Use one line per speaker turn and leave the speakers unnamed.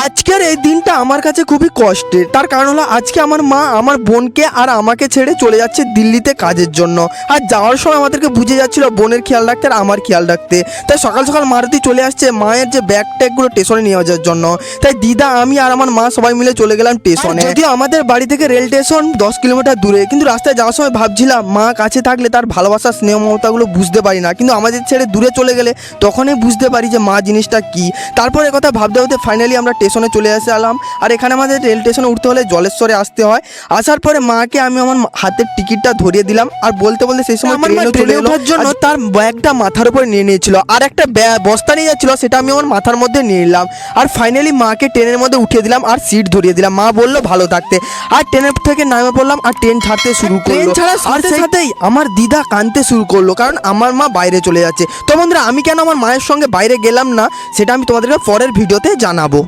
আজকের এই দিনটা আমার কাছে খুবই কষ্টের। তার কারণ হলো আজকে আমার মা আমার বোনকে আর আমাকে ছেড়ে চলে যাচ্ছে দিল্লিতে কাজের জন্য। আর যাওয়ার সময় আমাদেরকে বুঝে যাচ্ছিল বোনের খেয়াল রাখতে আর আমার খেয়াল রাখতে। তাই সকাল সকাল মারুতি চলে আসছে মায়ের যে ব্যাগ ট্যাগগুলো স্টেশনে নিয়ে যাওয়ার জন্য। তাই দিদা, আমি আর আমার মা সবাই মিলে চলে গেলাম স্টেশনে। যদিও আমাদের বাড়ি থেকে রেল স্টেশন দশ কিলোমিটার দূরে, কিন্তু রাস্তায় যাওয়ার সময় ভাবছিলাম মা কাছে থাকলে তার ভালোবাসা, স্নেহ মমতাগুলো বুঝতে পারি না। কিন্তু আমাদের ছেড়ে দূরে চলে গেলে তখনই বুঝতে পারি যে মা জিনিসটা কি। তারপরে কথা ভাবতে ভাবতে ফাইনালি আমরা স্টেশনে চলে আসলাম আর এখানে আমাদের রেল স্টেশনে উঠতে হলে জলেশ্বরে আসতে হয়। আসার পরে মাকে আমি আমার হাতের টিকিটটা ধরিয়ে দিলাম। আর বলতে বলতে সেই সময়
ট্রেনে ওঠার
জন্য তার ব্যাগটা মাথার উপরে নিয়ে নিয়েছিল। আর একটা ব্যা- বস্তা নিয়ে যাচ্ছিল সেটা আমি আমার মাথার মধ্যে নিয়ে নিলাম। আর ফাইনালি মাকে ট্রেনের মধ্যে উঠিয়ে দিলাম আর সিট ধরিয়ে দিলাম। মা বলল ভালো থাকতে। আর ট্রেনের থেকে নামে পড়লাম আর ট্রেন ছাড়তে শুরু
ট্রেন
করল।
ছাড়ার
আর সাথেই আমার দিদা কাঁদতে শুরু করল কারণ আমার মা বাইরে চলে যাচ্ছে। তো বন্ধুরা আমি কেন আমার মায়ের সঙ্গে বাইরে গেলাম না সেটা আমি তোমাদেরকে পরের ভিডিওতে জানাব।